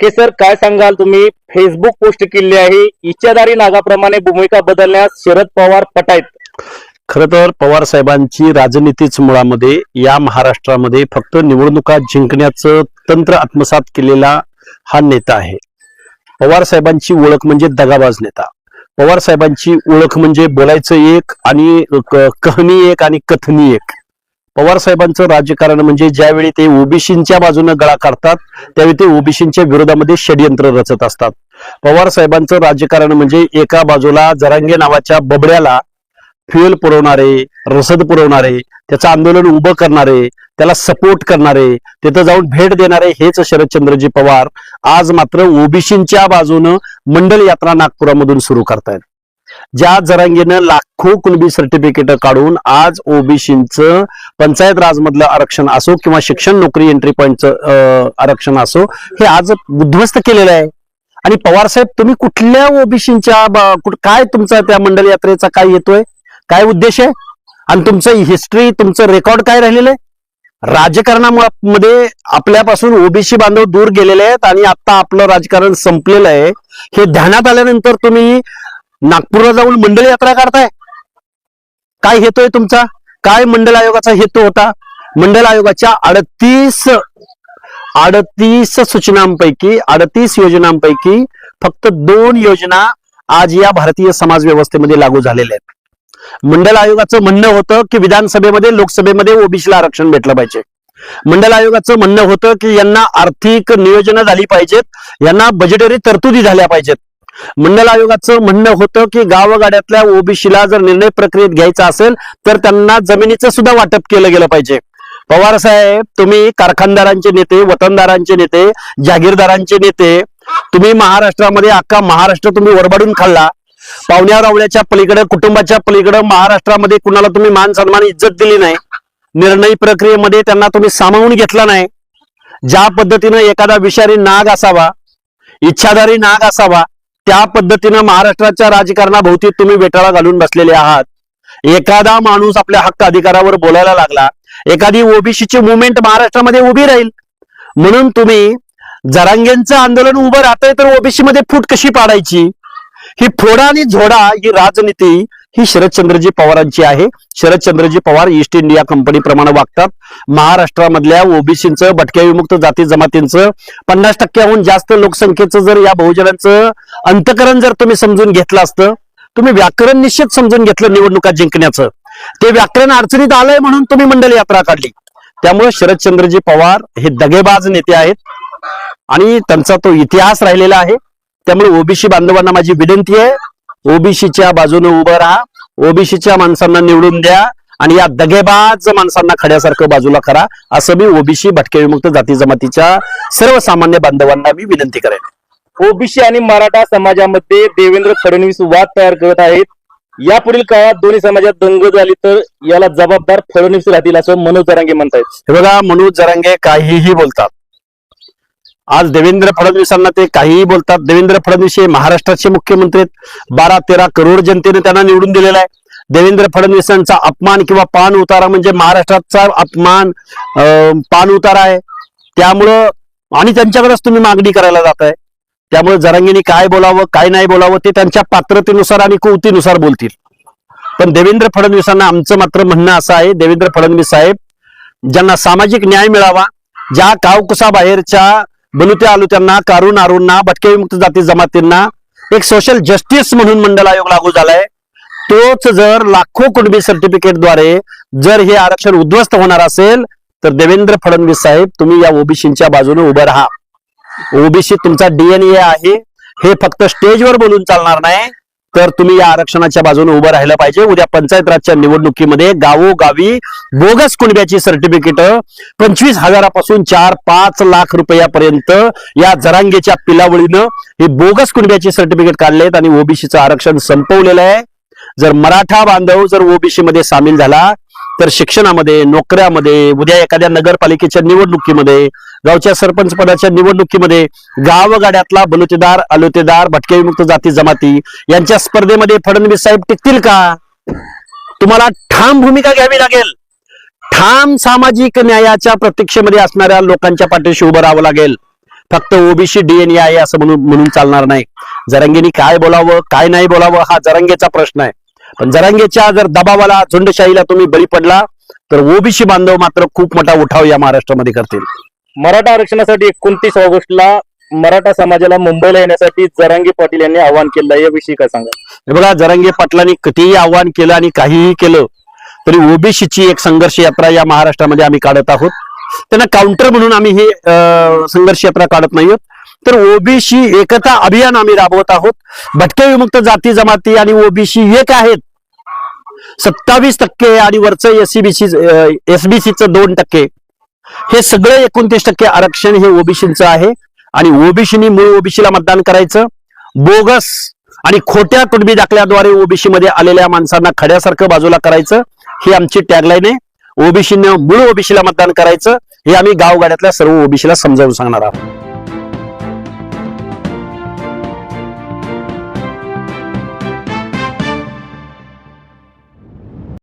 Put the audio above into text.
बटके sir काय सांगाल तुम्ही? फेसबुक पोस्ट केली आहे. इच्छाधारी नागाप्रमाणे भूमिका बदलण्यास शरद पवार पटायत. खर तर पवार साहेबांची राजनीतीच मुळामध्ये या महाराष्ट्रामध्ये फक्त निवडणुका जिंकण्याचं तंत्र आत्मसात केलेला हा नेता आहे. पवार साहेबांची ओळख म्हणजे दगाबाज नेता. पवार साहेबांची ओळख म्हणजे बोलायचं एक आणि कहणी एक आणि कथनी एक. पवार साहेबांचं राजकारण म्हणजे ज्यावेळी ते ओबीसींच्या बाजूने गळा काढतात त्यावेळी ते ओबीसींच्या विरोधामध्ये षडयंत्र रचत असतात. पवार साहेबांचं राजकारण म्हणजे एका बाजूला जरांगे नावाच्या बबड्याला फ्युएल पुरवणारे रसद पुरवणारे त्याचं आंदोलन उभं करणारे त्याला सपोर्ट करणारे तिथं जाऊन भेट देणारे हेच शरदचंद्रजी पवार आज मात्र ओबीसींच्या बाजूनं मंडल यात्रा नागपुरामधून सुरू करतायत. ज्या जरांगीनं लाखो कुणबी सर्टिफिकेट काढून आज ओबीसीचं पंचायत राजमधलं आरक्षण असो किंवा शिक्षण नोकरी एंट्री पॉईंटचं आरक्षण असो हे आज उद्ध्वस्त केलेलं आहे. आणि पवार साहेब तुम्ही कुठल्या ओबीसीच्या काय तुमचा त्या मंडल यात्रेचा काय येतोय काय उद्देश आहे? आणि तुमचं हिस्ट्री तुमचं रेकॉर्ड काय राहिलेलं आहे? राजकारणामध्ये आपल्यापासून ओबीसी बांधव दूर गेलेले आहेत आणि आता आपलं राजकारण संपलेलं आहे. हे ध्यानात आल्यानंतर तुम्ही नागपूरला जाऊन मंडल यात्रा काढताय? काय हेतोय तुमचा? काय मंडल आयोगाचा हेतू होता? मंडल आयोगाच्या अडतीस अडतीस सूचनांपैकी अडतीस योजनांपैकी फक्त दोन योजना आज या भारतीय समाज व्यवस्थेमध्ये लागू झालेल्या आहेत. मंडल आयोगाचं म्हणणं होतं की विधानसभेमध्ये लोकसभेमध्ये ओबीसीला आरक्षण भेटलं पाहिजे. मंडल आयोगाचं म्हणणं होतं की यांना आर्थिक नियोजन झाली पाहिजेत यांना बजेटरी तरतुदी झाल्या पाहिजेत. मंडल आयोगाचं म्हणणं होतं की गावगाड्यातल्या ओबीसीला जर निर्णय प्रक्रियेत घ्यायचा असेल तर त्यांना जमिनीचं सुद्धा वाटप केलं गेलं पाहिजे. पवार साहेब तुम्ही कारखानदारांचे नेते वतनदारांचे नेते जागीरदारांचे नेते तुम्ही महाराष्ट्रामध्ये अख्खा महाराष्ट्र तुम्ही वरबाडून खाल्ला. पाहुण्या रावल्याच्या पलीकडे कुटुंबाच्या पलीकडे महाराष्ट्रामध्ये कुणाला तुम्ही मान सन्मान इज्जत दिली नाही. निर्णय प्रक्रियेमध्ये त्यांना तुम्ही सामावून घेतला नाही. ज्या पद्धतीनं एखादा विषारी नाग असावा इच्छाधारी नाग असावा त्या पद्धतीनं महाराष्ट्राच्या राजकारणाभोवती तुम्ही वेटाळा घालून बसलेले आहात. एखादा माणूस आपल्या हक्क अधिकारावर बोलायला लागला एखादी ओबीसीची मुवमेंट महाराष्ट्रामध्ये उभी राहील. म्हणून तुम्ही जरांगेंचं आंदोलन उभं राहतंय तर ओबीसी मध्ये फूट कशी पाडायची? ही फोडा आणि झोडा ही राजनीती ही शरदचंद्रजी पवारांची आहे. Sharadchandraji Pawar East India Company प्रमाणे वागतात. महाराष्ट्रामधल्या ओबीसीचं भटक्या विमुक्त जाती जमातींचं पन्नास टक्क्याहून जास्त लोकसंख्येचं जर या बहुजनांचं अंतकरण जर तुम्ही समजून घेतलं असतं तुम्ही व्याकरण निश्चित समजून घेतलं निवडणुका जिंकण्याचं. ते व्याकरण अडचणीत आलंय म्हणून तुम्ही मंडल यात्रा काढली. त्यामुळे शरदचंद्रजी पवार हे दगेबाज नेते आहेत. आणि त्यांचा तो इतिहास राहिलेला आहे. त्यामुळे ओबीसी बांधवांना माझी विनंती आहे. ओबीसीच्या बाजूने उभं राहा. ओबीसीच्या माणसांना निवडून द्या आणि या दगेबाज माणसांना खड्यासारखं बाजूला करा. असं मी ओबीसी भटके विमुक्त जाती जमातीच्या सर्वसामान्य बांधवांना मी विनंती करेन. ओबीसी आणि मराठा समाजामध्ये देवेंद्र फडणवीस वाद तयार करत आहेत. यापुढील काळात दोन्ही समाजात दंग झाली तर याला जबाबदार फडणवीस राहतील असं मनोज जरांगे म्हणतायत. हे बघा मनोज जरांगे काहीही बोलतात. आज देवेंद्र फडणवीसांना ते काहीही बोलतात. देवेंद्र फडणवीस हे महाराष्ट्राचे मुख्यमंत्री आहेत. बारा तेरा करोड जनतेने त्यांना निवडून दिलेला आहे. देवेंद्र फडणवीसांचा अपमान किंवा पान उतारा म्हणजे महाराष्ट्राचा अपमान पान उतारा आहे. त्यामुळं आणि त्यांच्याकडेच तुम्ही मागणी करायला जात आहे त्यामुळे जरांगीनी काय बोलावं काय नाही बोलावं ते त्यांच्या पात्रतेनुसार आणि कुवतीनुसार बोलतील. पण देवेंद्र फडणवीसांना आमचं मात्र म्हणणं असं आहे देवेंद्र फडणवीस साहेब ज्यांना सामाजिक न्याय मिळावा ज्या कावकुसाबाहेरच्या बलुत्या आलुत्यांना कारून आरूंना भटके विमुक्त जाती जमातींना एक सोशल जस्टिस म्हणून मंडल आयोग लागू झालाय. तोच जर लाखो कुटुंबी सर्टिफिकेटद्वारे जर हे आरक्षण उद्ध्वस्त होणार असेल तर देवेंद्र फडणवीस साहेब तुम्ही या ओबीसीच्या बाजूने उभं राहा. ओबीसी तुमचा डीएनए आहे. हे फक्त स्टेजवर बोलून चालणार नाही. तर तुम्ही या आरक्षणाच्या बाजूने उभं राहिलं पाहिजे. उद्या पंचायत राजच्या निवडणुकीमध्ये गावोगावी बोगस कुणब्याची सर्टिफिकेट पंचवीस हजारापासून चार पाच लाख रुपयापर्यंत या जरांगेच्या पिलावळीनं हे बोगस कुणब्याची सर्टिफिकेट काढलेत आणि ओबीसीचं आरक्षण संपवलेलं आहे. जर मराठा बांधव जर ओबीसी मध्ये सामील झाला तर शिक्षणामध्ये नोकऱ्यामध्ये उद्या एखाद्या नगरपालिकेच्या निवडणुकीमध्ये गावच्या सरपंच पदाच्या निवडणुकीमध्ये गावगाड्यातला बलुतेदार अलुतेदार भटके विमुक्त जाती जमाती यांच्या स्पर्धेमध्ये फडणवीस साहेब टिकतील का? तुम्हाला ठाम भूमिका घ्यावी लागेल. ठाम सामाजिक न्यायाच्या प्रतीक्षेमध्ये असणाऱ्या लोकांच्या पाठीशी उभं राहावं लागेल. फक्त ओबीसी डीएनए आहे असं म्हणून म्हणून चालणार नाही. जरंगीनी काय बोलावं काय नाही बोलावं हा जरंगेचा प्रश्न आहे. पण जरांगेच्या जर दबावाला झुंडशाहीला तुम्ही बळी पडला तर ओबीसी बांधव मात्र खूप मोठा उठाव या महाराष्ट्रामध्ये करतील. मराठा आरक्षणासाठी एकोणतीस ऑगस्टला मराठा समाजाला मुंबईला येण्यासाठी जरांगी पाटील यांनी आवाहन केलं याविषयी काय सांगा हे बघा जरांगे पाटलांनी कितीही आव्हान केलं आणि काहीही केलं तरी ओबीसीची एक संघर्ष यात्रा या महाराष्ट्रामध्ये आम्ही काढत आहोत. त्यांना काउंटर म्हणून आम्ही ही संघर्ष यात्रा काढत नाही आहोत तर ओबीसी एकता अभियान आम्ही राबवत आहोत. भटके विमुक्त जाती जमाती आणि ओबीसी एक आहेत. सत्तावीस टक्के आणि वरचं एससीबीसी एसबीसीचं दोन टक्के. हे सगळं एकोणतीस टक्के आरक्षण हे ओबीसीचं आहे. आणि ओबीसीनी मूळ ओबीसीला मतदान करायचं. बोगस आणि खोट्या कुटुंबी दाखल्याद्वारे ओबीसी मध्ये आलेल्या माणसांना खड्यासारखं बाजूला करायचं. ही आमची टॅगलाईन आहे. ओबीसीनं मूळ ओबीसीला मतदान करायचं. हे आम्ही गावगाड्यातल्या सर्व ओबीसीला समजावून सांगणार आहोत.